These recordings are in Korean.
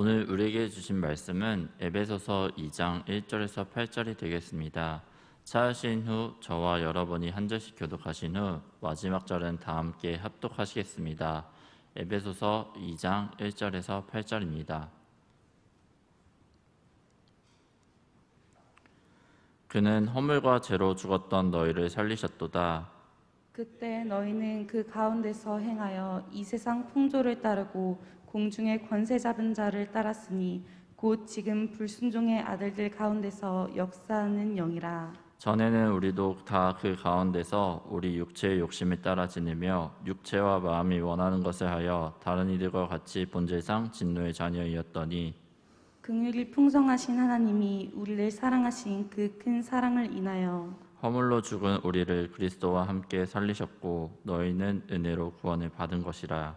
오늘 우리에게 주신 말씀은 에베소서 2장 1절에서 8절이 되겠습니다. 차하신 후 저와 여러분이 한 절씩 교독하신 후 마지막 절은 다 함께 합독하시겠습니다. 에베소서 2장 1절에서 8절입니다. 그는 허물과 죄로 죽었던 너희를 살리셨도다. 그때 너희는 그 가운데서 행하여 이 세상 풍조를 따르고 공중의 권세 잡은 자를 따랐으니 곧 지금 불순종의 아들들 가운데서 역사하는 영이라. 전에는 우리도 다 그 가운데서 우리 육체의 욕심을 따라 지내며 육체와 마음이 원하는 것을 하여 다른 이들과 같이 본질상 진노의 자녀이었더니 긍휼이 풍성하신 하나님이 우리를 사랑하신 그 큰 사랑을 인하여 허물로 죽은 우리를 그리스도와 함께 살리셨고 너희는 은혜로 구원을 받은 것이라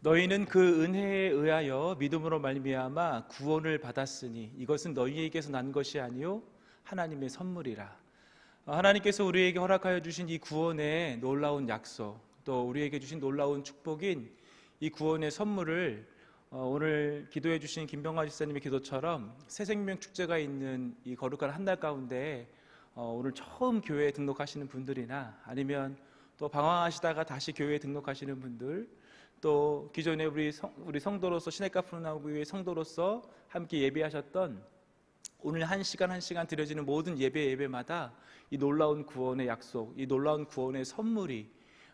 너희는 그 은혜에 의하여 믿음으로 말미암아 구원을 받았으니 이것은 너희에게서 난 것이 아니요 하나님의 선물이라. 어, 하나님께서 우리에게 허락하여 주신 이 구원의 놀라운 약속, 또 우리에게 주신 놀라운 축복인 이 구원의 선물을 어, 오늘 기도해 주신 김병화 집사님의 기도처럼 새 생명 축제가 있는 이 거룩한 한 달 가운데 어, 오늘 처음 교회에 등록하시는 분들이나 아니면 또 방황하시다가 다시 교회에 등록하시는 분들 또 기존에 우리 성, 우리 성도로서 시내가 푸른나무교회 성도로서 함께 예배하셨던 오늘 한 시간 한 시간 드려지는 모든 예배 예배마다 이 놀라운 구원의 약속, 이 놀라운 구원의 선물이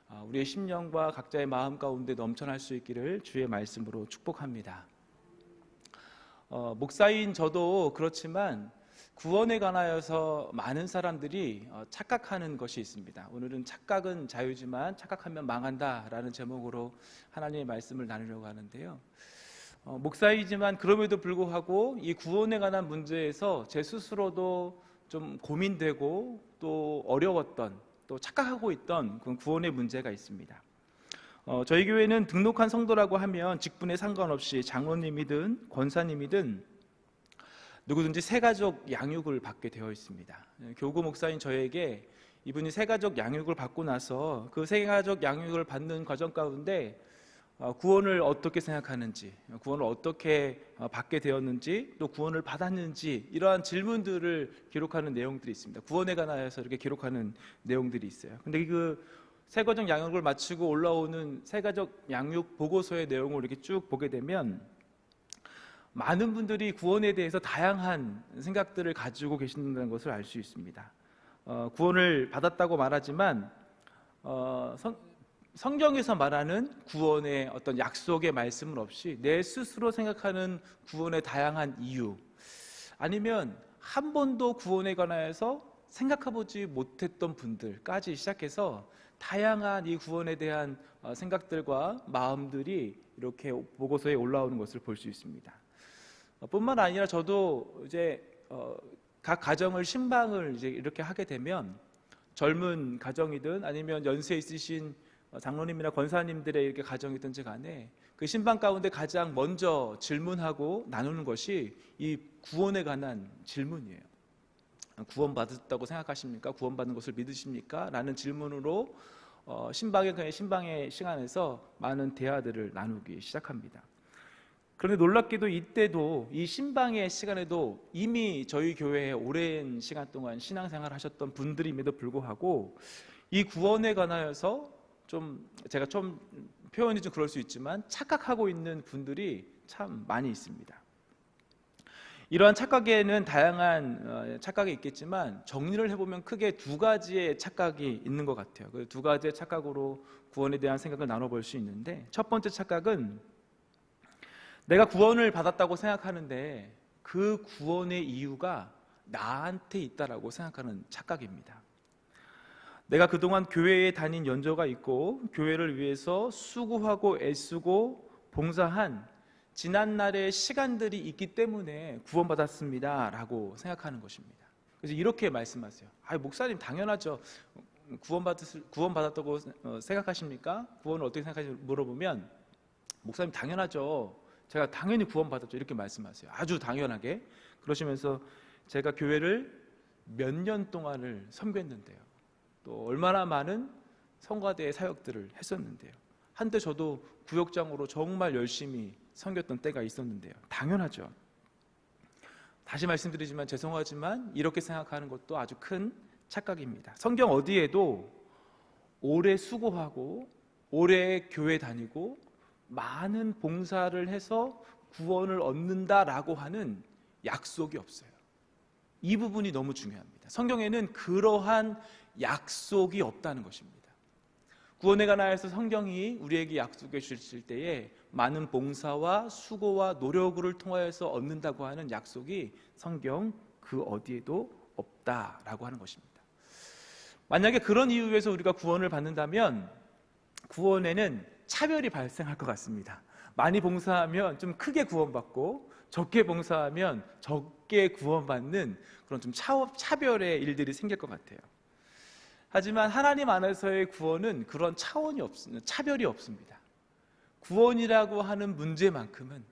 아, 우리의 심령과 각자의 마음 가운데 넘쳐날 수 있기를 주의 말씀으로 축복합니다. 어, 목사인 저도 그렇지만 구원에 관하여서 많은 사람들이 어, 착각하는 것이 있습니다. 오늘은 착각은 자유지만 착각하면 망한다라는 제목으로 하나님의 말씀을 나누려고 하는데요. 어, 목사이지만 그럼에도 불구하고 이 구원에 관한 문제에서 제 스스로도 좀 고민되고 또 어려웠던 또 착각하고 있던 그런 구원의 문제가 있습니다. 어, 저희 교회는 등록한 성도라고 하면 직분에 상관없이 장로님이든 권사님이든 누구든지 세가족 양육을 받게 되어 있습니다. 교구 목사인 저에게 이분이 세가족 양육을 받고 나서 그 세가족 양육을 받는 과정 가운데 어, 구원을 어떻게 생각하는지, 구원을 어떻게 어, 받게 되었는지, 또 구원을 받았는지 이러한 질문들을 기록하는 내용들이 있습니다. 구원에 관하여서 이렇게 기록하는 내용들이 있어요. 근데 그 세가족 양육을 마치고 올라오는 세가족 양육 보고서의 내용을 이렇게 쭉 보게 되면 많은 분들이 구원에 대해서 다양한 생각들을 가지고 계신다는 것을 알 수 있습니다. 어, 구원을 받았다고 말하지만 어, 성, 성경에서 말하는 구원의 어떤 약속의 말씀은 없이 내 스스로 생각하는 구원의 다양한 이유 아니면 한 번도 구원에 관하여서 생각해보지 못했던 분들까지 시작해서 다양한 이 구원에 대한 어, 생각들과 마음들이 이렇게 보고서에 올라오는 것을 볼 수 있습니다. 어, 뿐만 아니라 저도 이제 어, 각 가정을 신방을 이제 이렇게 하게 되면 젊은 가정이든 아니면 연세 있으신 어, 장로님이나 권사님들의 이렇게 가정이든지 간에 그 신방 가운데 가장 먼저 질문하고 나누는 것이 이 구원에 관한 질문이에요. 구원받았다고 생각하십니까? 구원받는 것을 믿으십니까? 라는 질문으로 어, 신방의 신방의 시간에서 많은 대화들을 나누기 시작합니다. 그런데 놀랍게도 이때도 이 신방의 시간에도 이미 저희 교회에 오랜 시간 동안 신앙생활 하셨던 분들임에도 불구하고 이 구원에 관하여서 좀 제가 좀 표현이 좀 그럴 수 있지만 착각하고 있는 분들이 참 많이 있습니다. 이러한 착각에는 다양한 어, 착각이 있겠지만 정리를 해보면 크게 두 가지의 착각이 있는 것 같아요. 그 두 가지의 착각으로 구원에 대한 생각을 나눠볼 수 있는데 첫 번째 착각은 내가 구원을 받았다고 생각하는데 그 구원의 이유가 나한테 있다라고 생각하는 착각입니다. 내가 그동안 교회에 다닌 연조가 있고 교회를 위해서 수고하고 애쓰고 봉사한 지난 날의 시간들이 있기 때문에 구원받았습니다라고 생각하는 것입니다. 그래서 이렇게 말씀하세요. 아, 목사님 당연하죠. 구원 받았 구원 받았다고 어, 생각하십니까? 구원을 어떻게 생각하시는지 물어보면 목사님 당연하죠. 제가 당연히 구원 받았죠. 이렇게 말씀하세요. 아주 당연하게 그러시면서 제가 교회를 몇 년 동안을 섬겼는데요. 또 얼마나 많은 성가대 사역들을 했었는데요. 한때 저도 구역장으로 정말 열심히 섬겼던 때가 있었는데요. 당연하죠. 다시 말씀드리지만 죄송하지만 이렇게 생각하는 것도 아주 큰 착각입니다. 성경 어디에도 오래 수고하고 오래 교회 다니고 많은 봉사를 해서 구원을 얻는다라고 하는 약속이 없어요. 이 부분이 너무 중요합니다. 성경에는 그러한 약속이 없다는 것입니다. 구원에 관하여서 성경이 우리에게 약속해 주실 때에 많은 봉사와 수고와 노력을 통하여서 얻는다고 하는 약속이 성경 그 어디에도 없다라고 하는 것입니다. 만약에 그런 이유에서 우리가 구원을 받는다면 구원에는 차별이 발생할 것 같습니다. 많이 봉사하면 좀 크게 구원받고 적게 봉사하면 적게 구원받는 그런 좀 차, 차별의 일들이 생길 것 같아요. 하지만 하나님 안에서의 구원은 그런 차원이 없습니다. 차별이 없습니다. 구원이라고 하는 문제만큼은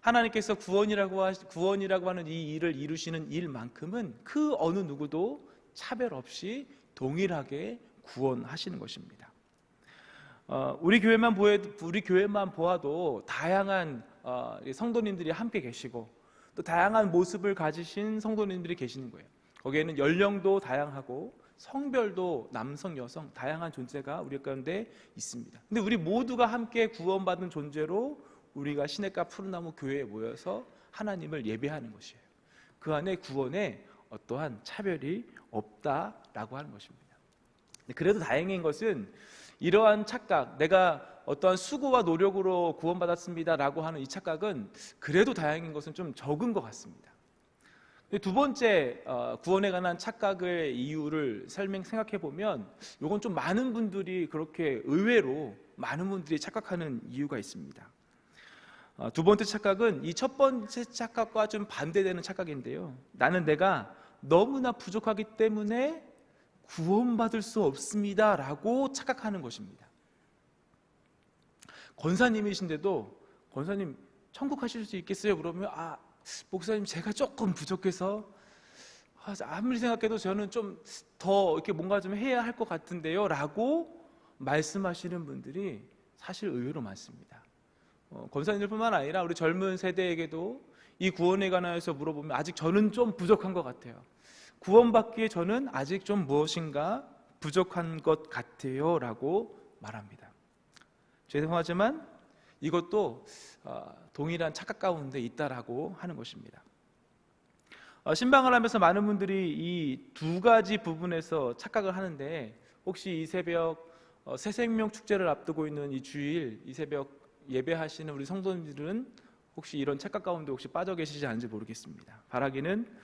하나님께서 구원이라고 하, 구원이라고 하는 이 일을 이루시는 일만큼은 그 어느 누구도 차별 없이 동일하게 구원하시는 것입니다. 어, 우리 교회만 보아 우리 교회만 보아도 다양한 어, 성도님들이 함께 계시고 또 다양한 모습을 가지신 성도님들이 계시는 거예요. 거기에는 연령도 다양하고 성별도 남성, 여성 다양한 존재가 우리 가운데 있습니다. 근데 우리 모두가 함께 구원받은 존재로 우리가 시냇가 푸른나무 교회에 모여서 하나님을 예배하는 것이에요. 그 안에 구원에 어떠한 차별이 없다라고 하는 것입니다. 그래도 다행인 것은 이러한 착각, 내가 어떠한 수고와 노력으로 구원받았습니다라고 하는 이 착각은 그래도 다행인 것은 좀 적은 것 같습니다. 두 번째 어, 구원에 관한 착각의 이유를 설명 생각해 보면 이건 좀 많은 분들이 그렇게 의외로 많은 분들이 착각하는 이유가 있습니다. 어, 두 번째 착각은 이 첫 번째 착각과 좀 반대되는 착각인데요. 나는 내가 너무나 부족하기 때문에 구원받을 수 없습니다 라고 착각하는 것입니다. 권사님이신데도 권사님 천국 가실 수 있겠어요? 그러면 아 목사님 제가 조금 부족해서 아, 아무리 생각해도 저는 좀 더 이렇게 뭔가 좀 해야 할 것 같은데요 라고 말씀하시는 분들이 사실 의외로 많습니다. 어, 권사님들뿐만 아니라 우리 젊은 세대에게도 이 구원에 관하여서 물어보면 아직 저는 좀 부족한 것 같아요. 구원받기에 저는 아직 좀 무엇인가 부족한 것 같아요 라고 말합니다. 죄송하지만 이것도 어, 동일한 착각 가운데 있다라고 하는 것입니다. 어, 신방을 하면서 많은 분들이 이 두 가지 부분에서 착각을 하는데 혹시 이 새벽 어, 새생명 축제를 앞두고 있는 이 주일 이 새벽 예배하시는 우리 성도님들은 혹시 이런 착각 가운데 혹시 빠져 계시지 않은지 모르겠습니다. 바라기는 어,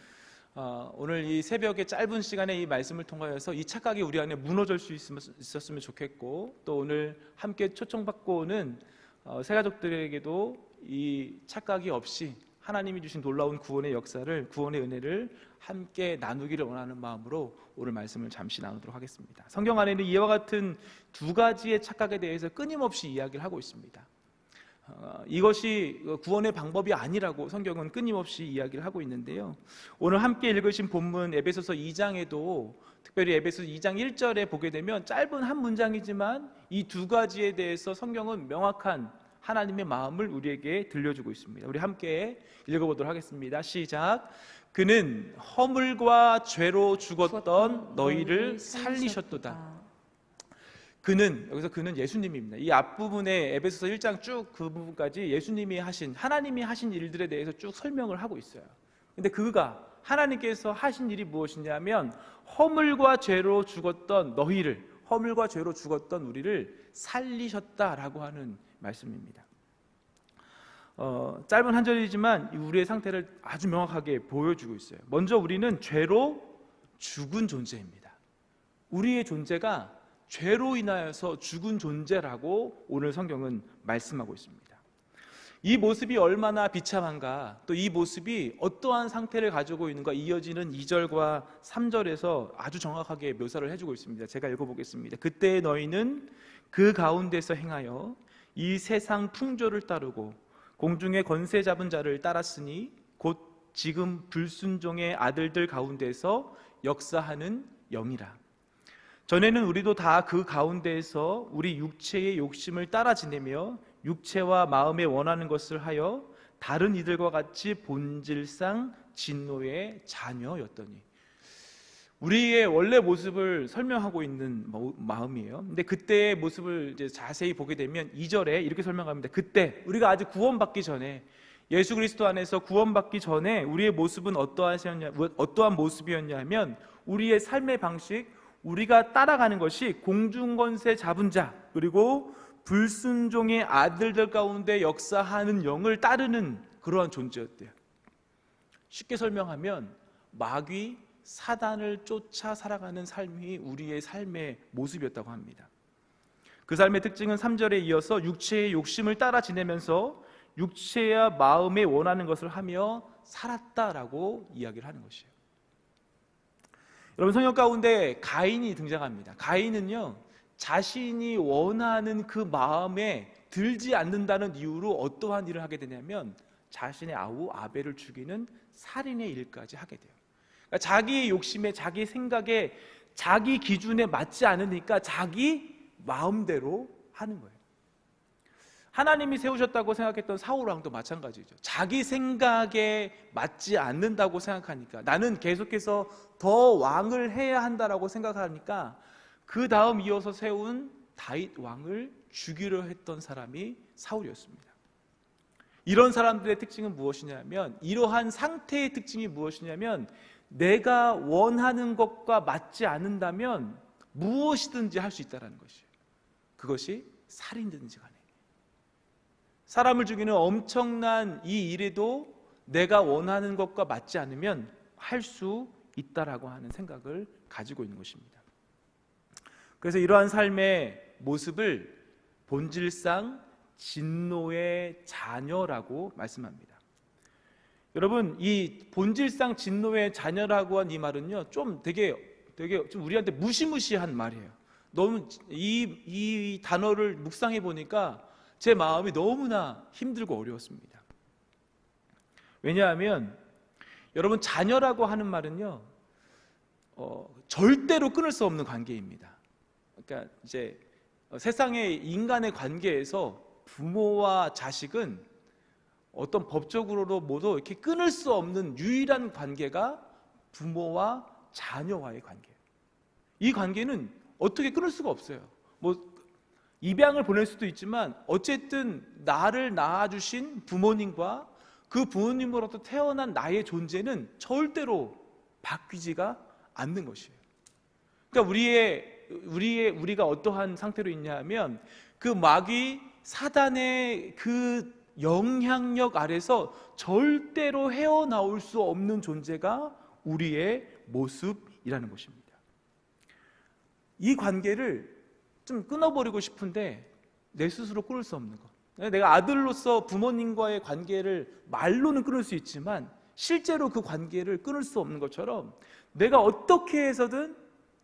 오늘 이 새벽에 짧은 시간에 이 말씀을 통하여서 이 착각이 우리 안에 무너질 수 있었으면 좋겠고 또 오늘 함께 초청받고 오는 어, 새가족들에게도 이 착각이 없이 하나님이 주신 놀라운 구원의 역사를 구원의 은혜를 함께 나누기를 원하는 마음으로 오늘 말씀을 잠시 나누도록 하겠습니다. 성경 안에는 이와 같은 두 가지의 착각에 대해서 끊임없이 이야기를 하고 있습니다. 어, 이것이 구원의 방법이 아니라고 성경은 끊임없이 이야기를 하고 있는데요. 오늘 함께 읽으신 본문 에베소서 2장에도 특별히 에베소서 2장 1절에 보게 되면 짧은 한 문장이지만 이 두 가지에 대해서 성경은 명확한 하나님의 마음을 우리에게 들려주고 있습니다. 우리 함께 읽어보도록 하겠습니다. 시작. 그는 허물과 죄로 죽었던 너희를 살리셨도다. 그는 여기서 그는 예수님입니다. 이 앞부분에 에베소서 1장 쭉 그 부분까지 예수님이 하신 하나님이 하신 일들에 대해서 쭉 설명을 하고 있어요. 근데 그가 하나님께서 하신 일이 무엇이냐면 허물과 죄로 죽었던 너희를 허물과 죄로 죽었던 우리를 살리셨다라고 하는 말씀입니다. 어, 짧은 한 절이지만 우리의 상태를 아주 명확하게 보여주고 있어요. 먼저 우리는 죄로 죽은 존재입니다. 우리의 존재가 죄로 인하여서 죽은 존재라고 오늘 성경은 말씀하고 있습니다. 이 모습이 얼마나 비참한가, 또 이 모습이 어떠한 상태를 가지고 있는가 이어지는 2절과 3절에서 아주 정확하게 묘사를 해주고 있습니다. 제가 읽어보겠습니다. 그때 너희는 그 가운데서 행하여 이 세상 풍조를 따르고 공중의 권세 잡은 자를 따랐으니 곧 지금 불순종의 아들들 가운데서 역사하는 영이라. 전에는 우리도 다 그 가운데에서 우리 육체의 욕심을 따라 지내며 육체와 마음에 원하는 것을 하여 다른 이들과 같이 본질상 진노의 자녀였더니 우리의 원래 모습을 설명하고 있는 마- 마음이에요. 근데 그때의 모습을 이제 자세히 보게 되면 2절에 이렇게 설명합니다. 그때 우리가 아직 구원받기 전에 예수 그리스도 안에서 구원받기 전에 우리의 모습은 어떠하셨냐 어떠한 모습이었냐면 우리의 삶의 방식 우리가 따라가는 것이 공중권세 잡은 자 그리고 불순종의 아들들 가운데 역사하는 영을 따르는 그러한 존재였대요. 쉽게 설명하면 마귀 사단을 쫓아 살아가는 삶이 우리의 삶의 모습이었다고 합니다. 그 삶의 특징은 3절에 이어서 육체의 욕심을 따라 지내면서 육체와 마음에 원하는 것을 하며 살았다라고 이야기를 하는 것이에요. 여러분 성경 가운데 가인이 등장합니다. 가인은요 자신이 원하는 그 마음에 들지 않는다는 이유로 어떠한 일을 하게 되냐면 자신의 아우 아벨을 죽이는 살인의 일까지 하게 돼요. 그러니까 자기 욕심에 자기 생각에 자기 기준에 맞지 않으니까 자기 마음대로 하는 거예요. 하나님이 세우셨다고 생각했던 사울 왕도 마찬가지죠. 자기 생각에 맞지 않는다고 생각하니까 나는 계속해서 더 왕을 해야 한다라고 생각하니까 그 다음 이어서 세운 다윗 왕을 죽이려 했던 사람이 사울이었습니다. 이런 사람들의 특징은 무엇이냐면 이러한 상태의 특징이 무엇이냐면 내가 원하는 것과 맞지 않는다면 무엇이든지 할 수 있다는 것이에요. 그것이 살인든지 간에 사람을 죽이는 엄청난 이 일에도 내가 원하는 것과 맞지 않으면 할 수 있다라고 하는 생각을 가지고 있는 것입니다. 그래서 이러한 삶의 모습을 본질상 진노의 자녀라고 말씀합니다. 여러분, 이 본질상 진노의 자녀라고 한 이 말은요, 좀 되게, 되게 좀 우리한테 무시무시한 말이에요. 너무 이, 이 단어를 묵상해 보니까 제 마음이 너무나 힘들고 어려웠습니다. 왜냐하면 여러분 자녀라고 하는 말은요 어, 절대로 끊을 수 없는 관계입니다. 그러니까 이제 세상의 인간의 관계에서 부모와 자식은 어떤 법적으로도 모두 이렇게 끊을 수 없는 유일한 관계가 부모와 자녀와의 관계예요. 이 관계는 어떻게 끊을 수가 없어요. 뭐 입양을 보낼 수도 있지만 어쨌든 나를 낳아주신 부모님과 그 부모님으로부터 태어난 나의 존재는 절대로 바뀌지가 않는 것이에요. 그러니까 우리의 우리의 우리가 어떠한 상태로 있냐면 그 마귀 사단의 그 영향력 아래서 절대로 헤어나올 수 없는 존재가 우리의 모습이라는 것입니다. 이 관계를 좀 끊어버리고 싶은데 내 스스로 끊을 수 없는 것. 내가 아들로서 부모님과의 관계를 말로는 끊을 수 있지만 실제로 그 관계를 끊을 수 없는 것처럼 내가 어떻게 해서든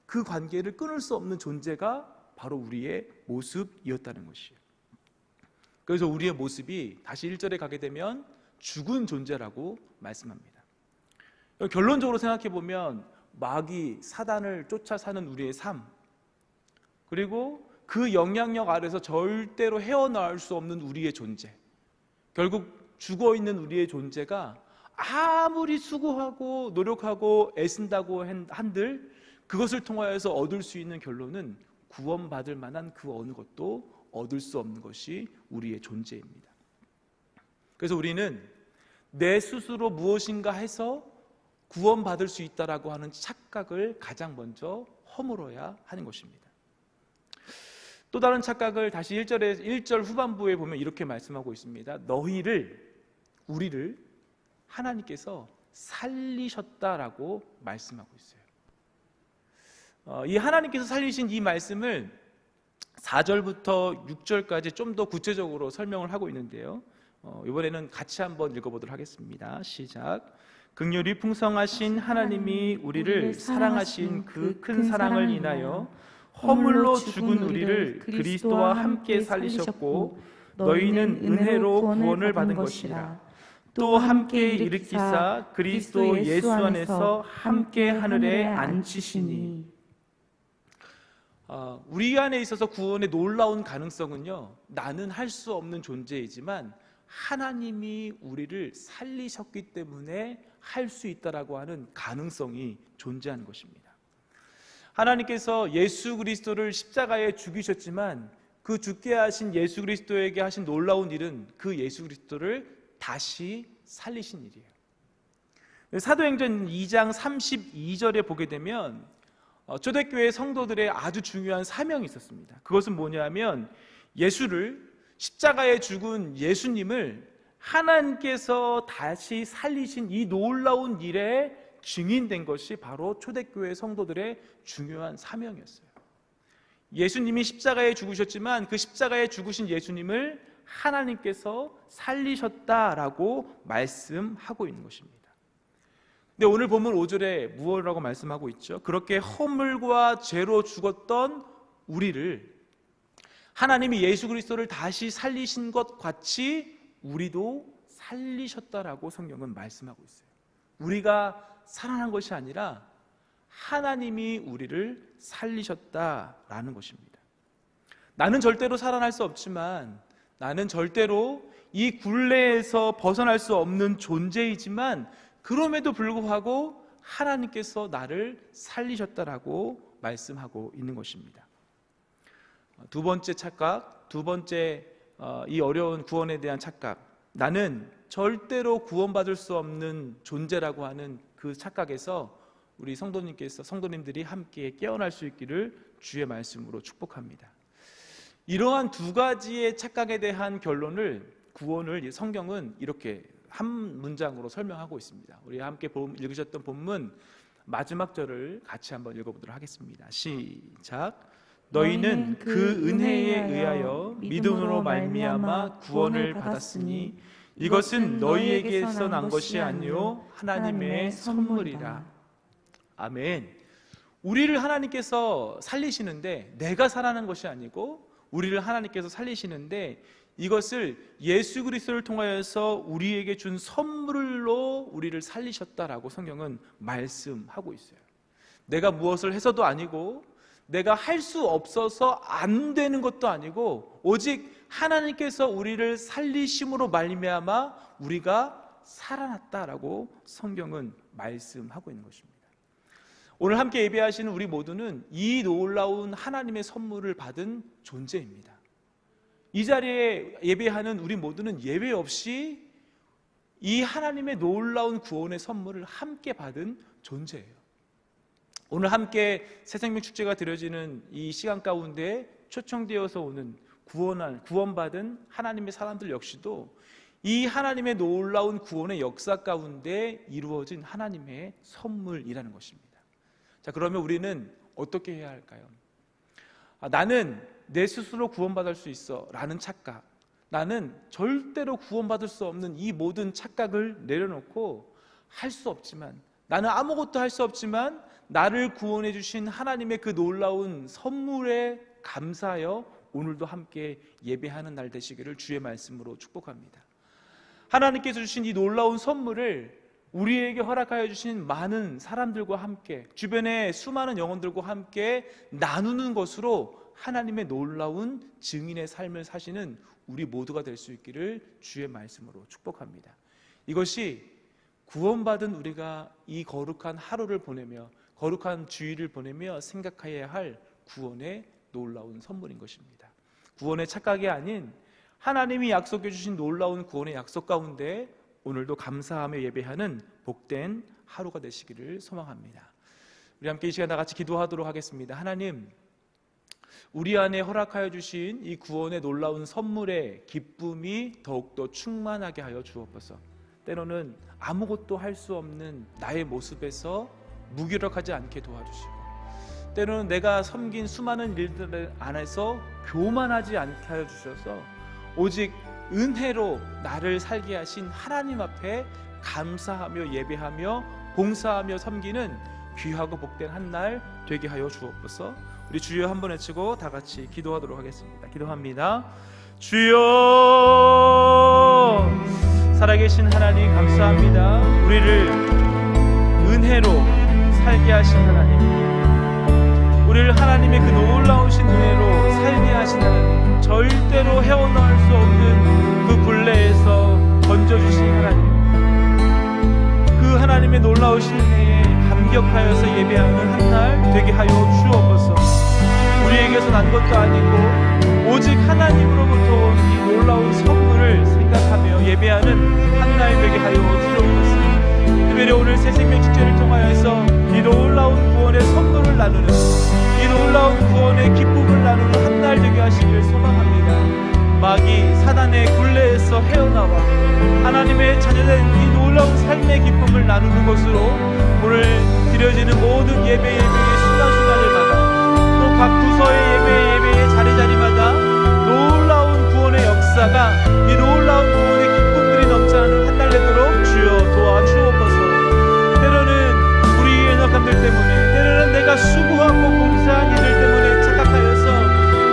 그 관계를 끊을 수 없는 존재가 바로 우리의 모습이었다는 것이에요. 그래서 우리의 모습이 다시 1절에 가게 되면 죽은 존재라고 말씀합니다. 결론적으로 생각해 보면 마귀 사단을 쫓아 사는 우리의 삶 그리고 그 영향력 아래서 절대로 헤어나올 수 없는 우리의 존재. 결국 죽어 있는 우리의 존재가 아무리 수고하고 노력하고 애쓴다고 한들 그것을 통하여서 얻을 수 있는 결론은 구원받을 만한 그 어느 것도 얻을 수 없는 것이 우리의 존재입니다. 그래서 우리는 내 스스로 무엇인가 해서 구원받을 수 있다라고 하는 착각을 가장 먼저 허물어야 하는 것입니다. 또 다른 착각을 다시 1절에 1절 후반부에 보면 이렇게 말씀하고 있습니다. 너희를 우리를 하나님께서 살리셨다라고 말씀하고 있어요. 어, 이 하나님께서 살리신 이 말씀을 4절부터 6절까지 좀 더 구체적으로 설명을 하고 있는데요. 어, 이번에는 같이 한번 읽어보도록 하겠습니다. 시작. 극률이 풍성하신 하나님이 우리를 사랑하신 그 큰 사랑을 인하여 허물로 죽은 우리를 그리스도와 함께 살리셨고 너희는 은혜로 구원을 받은 것이라. 또 함께 일으키사 그리스도 예수 안에서 함께 하늘에 앉히시니 어, 우리 안에 있어서 구원의 놀라운 가능성은요. 나는 할 수 없는 존재이지만 하나님이 우리를 살리셨기 때문에 할 수 있다라고 하는 가능성이 존재하는 것입니다. 하나님께서 예수 그리스도를 십자가에 죽이셨지만 그 죽게 하신 예수 그리스도에게 하신 놀라운 일은 그 예수 그리스도를 다시 살리신 일이에요. 사도행전 2장 32절에 보게 되면 어, 초대교회 성도들의 아주 중요한 사명이 있었습니다. 그것은 뭐냐면 예수를 십자가에 죽은 예수님을 하나님께서 다시 살리신 이 놀라운 일에 증인된 것이 바로 초대교회 성도들의 중요한 사명이었어요. 예수님이 십자가에 죽으셨지만 그 십자가에 죽으신 예수님을 하나님께서 살리셨다라고 말씀하고 있는 것입니다. 근데 오늘 본문 5절에 무엇이라고 말씀하고 있죠? 그렇게 허물과 죄로 죽었던 우리를 하나님이 예수 그리스도를 다시 살리신 것 같이 우리도 살리셨다라고 성경은 말씀하고 있어요. 우리가 살아난 것이 아니라 하나님이 우리를 살리셨다라는 것입니다. 나는 절대로 살아날 수 없지만 나는 절대로 이 굴레에서 벗어날 수 없는 존재이지만 그럼에도 불구하고 하나님께서 나를 살리셨다라고 말씀하고 있는 것입니다. 두 번째 착각, 두 번째 어, 이 어려운 구원에 대한 착각. 나는 절대로 구원받을 수 없는 존재라고 하는 그 착각에서 우리 성도님께서 성도님들이 함께 깨어날 수 있기를 주의 말씀으로 축복합니다. 이러한 두 가지의 착각에 대한 결론을 구원을 성경은 이렇게 한 문장으로 설명하고 있습니다. 우리 함께 읽으셨던 본문 마지막 절을 같이 한번 읽어보도록 하겠습니다. 시작. 너희는 그 은혜에 의하여 믿음으로 말미암아 구원을 받았으니 이것은 너희에게서 난 것이 아니요 하나님의 선물이라. 아멘. 우리를 하나님께서 살리시는데 내가 살아난 것이 아니고 우리를 하나님께서 살리시는데 이것을 예수 그리스도를 통하여서 우리에게 준 선물로 우리를 살리셨다라고 성경은 말씀하고 있어요. 내가 무엇을 해서도 아니고 내가 할 수 없어서 안 되는 것도 아니고 오직 하나님께서 우리를 살리심으로 말미암아 우리가 살아났다라고 성경은 말씀하고 있는 것입니다. 오늘 함께 예배하시는 우리 모두는 이 놀라운 하나님의 선물을 받은 존재입니다. 이 자리에 예배하는 우리 모두는 예배 없이 이 하나님의 놀라운 구원의 선물을 함께 받은 존재예요. 오늘 함께 새생명 축제가 드려지는 이 시간 가운데 초청되어서 오는 구원한 구원받은 하나님의 사람들 역시도 이 하나님의 놀라운 구원의 역사 가운데 이루어진 하나님의 선물이라는 것입니다. 자, 그러면 우리는 어떻게 해야 할까요? 아, 나는 내 스스로 구원받을 수 있어 라는 착각 나는 절대로 구원받을 수 없는 이 모든 착각을 내려놓고 할 수 없지만 나는 아무것도 할 수 없지만 나를 구원해 주신 하나님의 그 놀라운 선물에 감사하여 오늘도 함께 예배하는 날 되시기를 주의 말씀으로 축복합니다. 하나님께서 주신 이 놀라운 선물을 우리에게 허락하여 주신 많은 사람들과 함께 주변의 수많은 영혼들과 함께 나누는 것으로 하나님의 놀라운 증인의 삶을 사시는 우리 모두가 될 수 있기를 주의 말씀으로 축복합니다. 이것이 구원받은 우리가 이 거룩한 하루를 보내며 거룩한 주일을 보내며 생각해야 할 구원의 놀라운 선물인 것입니다. 구원의 착각이 아닌 하나님이 약속해 주신 놀라운 구원의 약속 가운데 오늘도 감사하며 예배하는 복된 하루가 되시기를 소망합니다. 우리 함께 이 시간 다 같이 기도하도록 하겠습니다. 하나님, 우리 안에 허락하여 주신 이 구원의 놀라운 선물의 기쁨이 더욱더 충만하게 하여 주옵소서. 때로는 아무것도 할 수 없는 나의 모습에서 무기력하지 않게 도와주시고, 때로는 내가 섬긴 수많은 일들 안에서 교만하지 않게 하여 주셔서 오직 은혜로 나를 살게 하신 하나님 앞에 감사하며 예배하며 봉사하며 섬기는 귀하고 복된 한 날 되게 하여 주옵소서. 우리 주여 한 번 외치고 다 같이 기도하도록 하겠습니다. 기도합니다. 주여 살아계신 하나님 감사합니다. 우리를 은혜로 살게 하신 하나님. 우리를 하나님의 그 놀라우신 은혜로 살게 하신 하나님. 절대로 헤어나올 수 없는 그 굴레에서 건져주신 하나님. 그 하나님의 놀라우신 은혜에 감격하여서 예배하는 한 날 되게 하여 주옵소서. 우리에게서 난 것도 아니고 오직 하나님으로부터 온 이 놀라운 선물을 생각하며 예배하는 한 날 되게 하여 주옵소서. 특별히 오늘 새 생명 축제를 통하여서 이 놀라운 구원의 선물을 나누는 이 놀라운 구원의 기쁨을 나누는 한 날 되게 하시길 소망합니다. 마귀 사단의 굴레에서 헤어나와 하나님의 자녀된 이 놀라운 삶의 기쁨을 나누는 것으로 오늘 드려지는 모든 예배 예배의 순간순간을마다 또 각 부서의 예배 예배의 자리 자리마다 놀라운 구원의 역사가 이 놀라운 구원의 내가 수고하고 봉사한 이들 때문에 착각하여서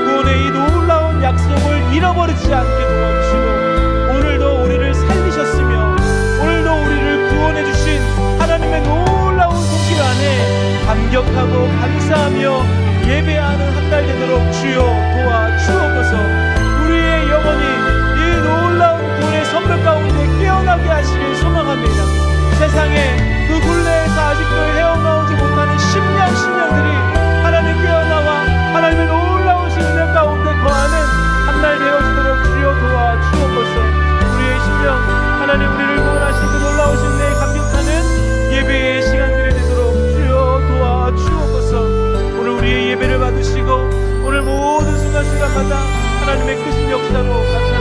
구원의 이 놀라운 약속을 잃어버리지 않게 도와주시고 오늘도 우리를 살리셨으며 오늘도 우리를 구원해 주신 하나님의 놀라운 손길 안에 감격하고 감사하며 예배하는 한 달 되도록 주여 도와 주옵소서. 우리의 영혼이 이 놀라운 구원의 선물 가운데 깨어나게 하시길 소망합니다. 세상에 가장 하나님의 크신 역사로 감사합니다.